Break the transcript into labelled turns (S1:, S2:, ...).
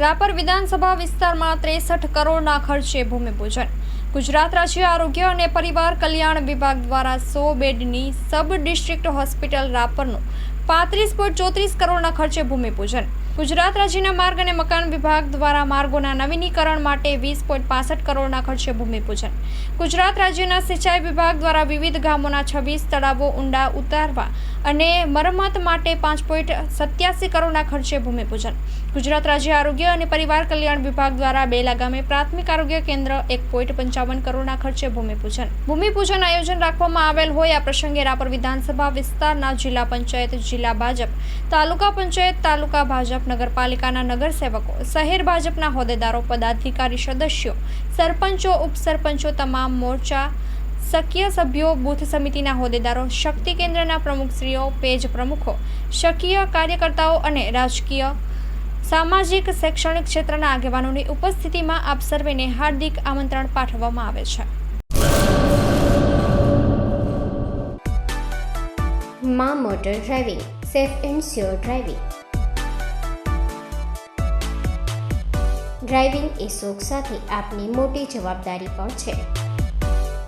S1: રાપર વિધાનસભા વિસ્તારમાં ત્રેસઠ કરોડના ખર્ચે ભૂમિપૂજન. ગુજરાત રાજ્ય આરોગ્ય અને પરિવાર કલ્યાણ વિભાગ દ્વારા સો બેડની સબ ડિસ્ટ્રિક્ટ હોસ્પિટલ રાપરનું પાંત્રીસ પોઈન્ટ ચોત્રીસ કરોડના ખર્ચે ભૂમિપૂજન. ગુજરાત રાજ્યના માર્ગ અને મકાન વિભાગ દ્વારા માર્ગોના નવીનીકરણ માટે વીસ પોઈન્ટ પાસઠ કરોડના ખર્ચે ભૂમિપૂજન. ગુજરાત રાજ્યના સિંચાઈ વિભાગ દ્વારા વિવિધ ગામોના છવ્વીસ તળાવો ઊંડા ઉતારવા અને મરમ્મત માટે પાંચ પોઈન્ટ સત્યાસી કરોડના ખર્ચે ભૂમિપૂજન. ગુજરાત રાજ્ય આરોગ્ય અને પરિવાર કલ્યાણ વિભાગ દ્વારા બેલા ગામે પ્રાથમિક આરોગ્ય કેન્દ્ર એક પોઈન્ટ પંચાવન કરોડના ખર્ચે ભૂમિપૂજન. ભૂમિપૂજન આયોજન રાખવામાં આવેલ હોય આ પ્રસંગે રાપર વિધાનસભા વિસ્તારના જિલ્લા પંચાયત જિલ્લા ભાજપ, તાલુકા પંચાયત, તાલુકા ભાજપ, નગરપાલિકાના નગરસેવકો, શહેર ભાજપના હોદ્દેદારો, પદાધિકારી સદસ્યો, સરપંચો, ઉપસરપંચો, તમામ મોરચા સક્રિય સભ્યો, બૂથ સમિતિના હોદ્દેદારો, શક્તિ કેન્દ્રના પ્રમુખશ્રીઓ, પેજ પ્રમુખો શકીય કાર્યકર્તાઓ અને રાજકીય, સામાજિક, શૈક્ષણિક ક્ષેત્રના આગેવાનોની ઉપસ્થિતિમાં આપ સર્વેને હાર્દિક આમંત્રણ પાઠવવામાં આવે છે.
S2: મા motor driving, safe and sure driving. Driving એ શોખ સાથે આપની મોટી જવાબદારી પણ છે.